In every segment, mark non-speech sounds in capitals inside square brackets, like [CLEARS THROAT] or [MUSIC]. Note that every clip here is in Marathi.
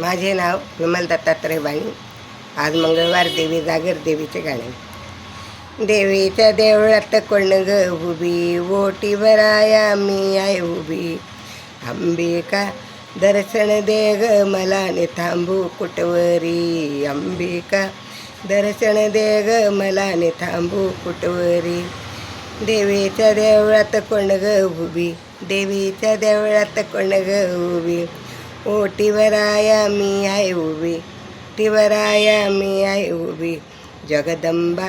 माझे नाव विमल दत्तात्रयबाई आज मंगळवार देवी जागर देवीचे गाणे. देवीच्या देवळात कोण ग उभी? ओटी भराया मी आहे उभी. अंबिका दर्शन दे ग मला ने थांबू कुटवरी अंबिका दर्शन दे ग मला ने थांबू कुटवरी देवीच्या देवळात कोण ग उभी? देवीच्या देवळात कोण ग उभी? ओटीवराया मी आहे उभी टिवराया मी आहे उभी. जगदंबा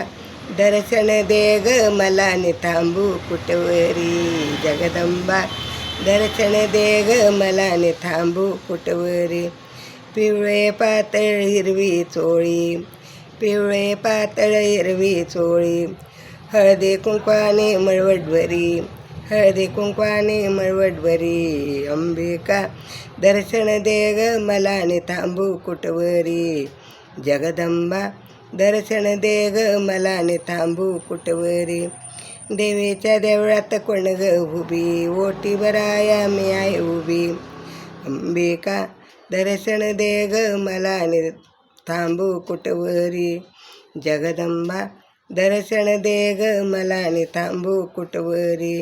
दर्शन दे ग मला नि थांबू कुटवरी. जगदंबा दर्शन दे ग मला नि थांबू कुटवरी. पिवळे पातळ हिरवी चोळी पिवळे पातळ हिरवी चोळी. हळदी कुंकवाने मळवटभरी हळदी कुंकवाने मळवटभरी अंबिका दर्शन दे ग मला नि थांबू कुटवरी जगदंबा दर्शन दे ग मला नि थांबू कुटवरी देवीच्या देवळात कोण ग उभी ओटी भराया मी आहे उभी अंबिका दर्शन दे ग मला नि थांबू कुटवरी जगदंबा दर्शन दे ग मला नि थांबू कुटवरी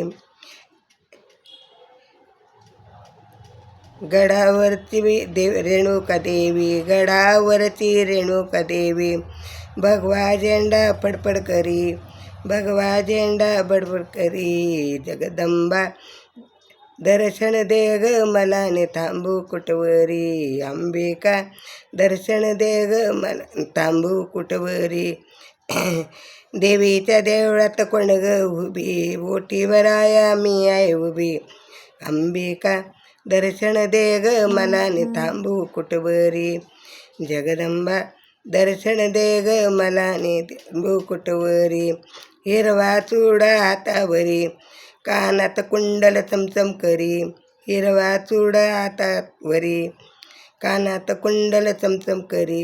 गडावरची देव रेणुका देवी गडावरची रेणुका देवी. भगवा झेंडा फडफड करी भगवा झेंडा बडबड करी. जगदंबा दर्शन दे ग मला ने थांबू कुटवरी अंबिका दर्शन दे ग मला थांबू कुटवरी [CLEARS THROAT] देवीच्या देवळात कोण ग उभी? बोटीवर आया मी आहे उभी. अंबिका दर्शन दे ग मला थांबू कुटवरी जगदंबा दर्शन दे ग मला नि थांबू कुटवरी हिरवा चुडा हातावरी कानात कुंडल चमचम करी हिरवा चुडा हातावरी कानात कुंडल चमचम करी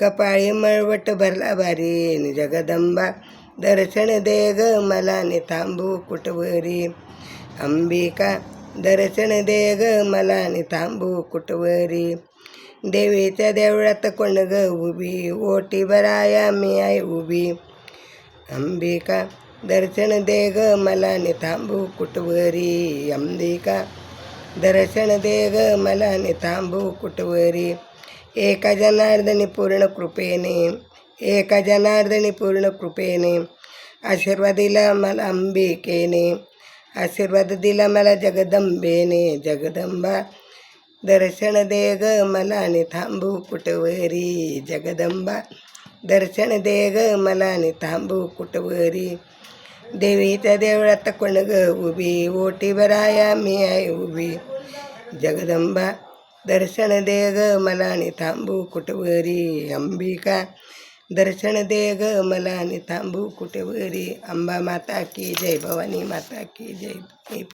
कपाळी मळवट भरला भारी जगदंबा दर्शन दे ग मलानी थांबू कुटवरी अंबिका दर्शन दे ग मला आणि थांबू कुटवरी. देवीच्या देवळात कोण ग उभी? ओटी बराया मी आहे उभी. अंबिका दर्शन दे ग मला आणि थांबू कुटवरी. अंबिका दर्शन दे ग मला आणि थांबू कुटवरी. एका जनार्दनी पूर्ण कृपेने एका जनार्दनी पूर्ण कृपेने आशीर्वादीला मला अंबिकेने. आशीर्वाद दिला मला जगदंबेने जगदंबा दर्शन दे ग मला आणि थांबू कुटवरी जगदंबा दर्शन दे ग मला आणि थांबू कुटवरी देवीच्या देवळात कोण ग उभी ओटी बराया मी आहे उभी जगदंबा दर्शन दे ग मला आणि थांबू कुटवरी अंबिका दर्शन दे ग मला आणि थांबू कुटवरी अंबा माता की जय भवानी माता की जय.